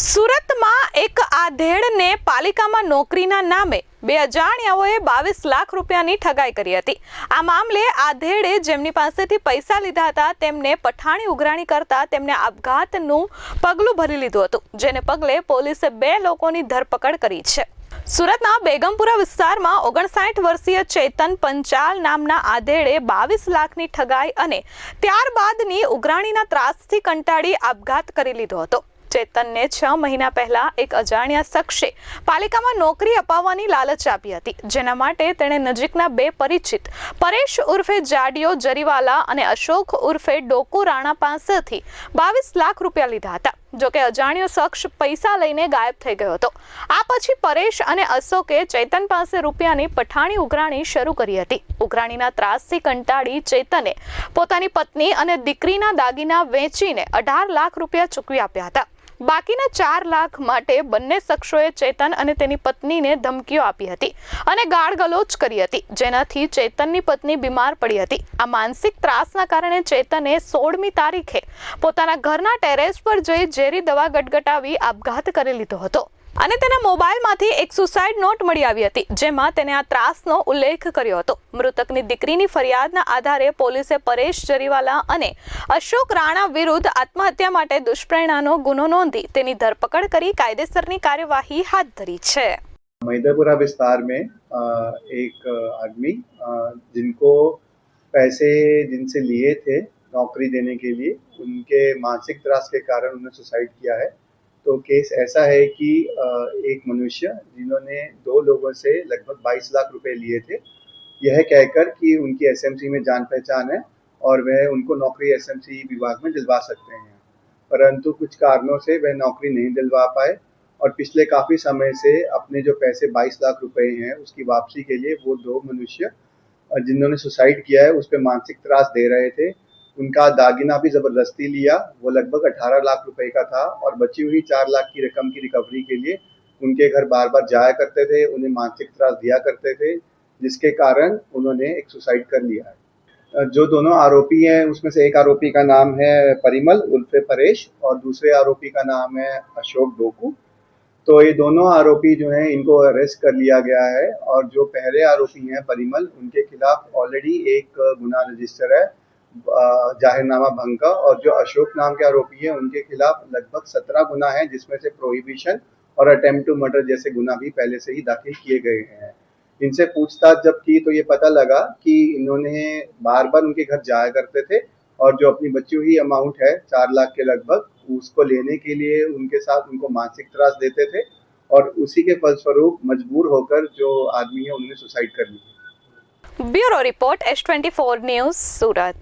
સુરતમાં એક આધેડને પાલિકામાં નોકરીના નામે બે અજાણ્યાઓએ બાવીસ લાખ રૂપિયાની ઠગાઈ કરી હતી આ મામલે આધેડે જેમની પાસેથી પૈસા લીધા હતા તેમને પઠાણી ઉઘરાણી કરતા તેમને આપઘાતનું પગલું ભરી લીધું હતું જેને પગલે પોલીસે બે લોકોની ધરપકડ કરી છે સુરતના બેગમપુરા વિસ્તારમાં ઓગણસાઠ વર્ષીય ચેતન પંચાલ નામના આધેડે બાવીસ લાખની ઠગાઈ અને ત્યારબાદની ઉઘરાણીના ત્રાસથી કંટાળી આપઘાત કરી લીધો હતો ચેતનને છ મહિના પહેલા એક અજાણ્યા શખ્સે પાલિકામાં નોકરી અપાવવાની લાલચ આપી હતી જેના માટે તેણે નજીકના બે પરિચિત પરેશ ઉર્ફે જાડિયો જરીવાલા અને અશોક ઉર્ફે ડોકુ રાણા પાસેથી બાવીસ લાખ રૂપિયા લીધા હતા જોકે અજાણ્યો શખ્સ પૈસા લઈને ગાયબ થઈ ગયો હતો આ પછી પરેશ અને અશોકે ચેતન પાસે રૂપિયાની પઠાણી ઉઘરાણી શરૂ કરી હતી ઉઘરાણીના ત્રાસથી કંટાળી ચેતને પોતાની પત્ની અને દીકરીના દાગીના વેચીને અઢાર લાખ રૂપિયા ચૂકવી આપ્યા હતા બાકીના ચાર લાખ માટે બંને શખ્સોએ ચેતન અને તેની પત્નીને ધમકીઓ આપી હતી અને ગાળગલોચ કરી હતી જેનાથી ચેતનની પત્ની બીમાર પડી હતી આ માનસિક ત્રાસના કારણે ચેતને સોળમી તારીખે પોતાના ઘરના ટેરેસ પર જઈ ઝેરી દવા ગટગટાવી આપઘાત કરી લીધો હતો અને તેના મોબાઈલમાંથી એક સુસાઇડ નોટ મળી આવી હતી જેમાં તેને આ ત્રાસનો ઉલ્લેખ કર્યો હતો મૃતકની દીકરીની ફરિયાદના આધારે પોલીસે પરેશ જરીવાલા અને અશોક રાણા વિરુદ્ધ આત્મહત્યા માટે દુષ્પ્રેરણાનો ગુનો નોંધી તેની ધરપકડ કરી કાયદેસરની કાર્યવાહી હાથ ધરી છે मैदापुरा વિસ્તાર મેં એક આદમી जिनको પૈસે जिनसे લીએ થે નોકરી દેને કે लिए उनके માનસિક ત્રાસ કે कारण उन्हें सुसाइड किया है तो केस ऐसा है कि एक मनुष्य जिन्होंने दो लोगों से लगभग 22 लाख रुपए लिए थे यह कहकर कि उनकी एसएमसी में जान पहचान है और वह उनको नौकरी एसएमसी विभाग में दिलवा सकते हैं परंतु कुछ कारणों से वह नौकरी नहीं दिलवा पाए और पिछले काफ़ी समय से अपने जो पैसे 22 लाख रुपए हैं उसकी वापसी के लिए वो दो मनुष्य जिन्होंने सुसाइड किया है उस पर मानसिक त्रास दे रहे थे उनका दागिना भी जबरदस्ती लिया वो लगभग 18 लाख रुपए का था और बची हुई चार लाख की रकम की रिकवरी के लिए उनके घर बार बार जाया करते थे उन्हें मानसिक त्रास दिया करते थे जिसके कारण उन्होंने एक सुसाइड कर लिया है जो दोनों आरोपी हैं उसमें से एक आरोपी का नाम है परिमल उल्फे परेश और दूसरे आरोपी का नाम है अशोक डोकू तो ये दोनों आरोपी जो हैं इनको अरेस्ट कर लिया गया है और जो पहले आरोपी हैं परिमल उनके खिलाफ ऑलरेडी एक गुना रजिस्टर है जाहिरनामा भंग का और जो अशोक नाम के आरोपी हैं उनके खिलाफ लगभग सत्रह गुना है जिसमें से प्रोहिबिशन और अटेम्प्ट टू मर्डर जैसे गुना भी पहले से ही दाखिल किए गए हैं इनसे पूछताछ जब की तो ये पता लगा कि इन्होंने बार बार उनके घर जाया करते थे और जो अपनी बच्ची हुई अमाउंट है चार लाख के लगभग उसको लेने के लिए उनके साथ उनको मानसिक त्रास देते थे और उसी के फलस्वरूप मजबूर होकर जो आदमी है उन्होंने सुसाइड कर ली bureau report S twenty four news सूरत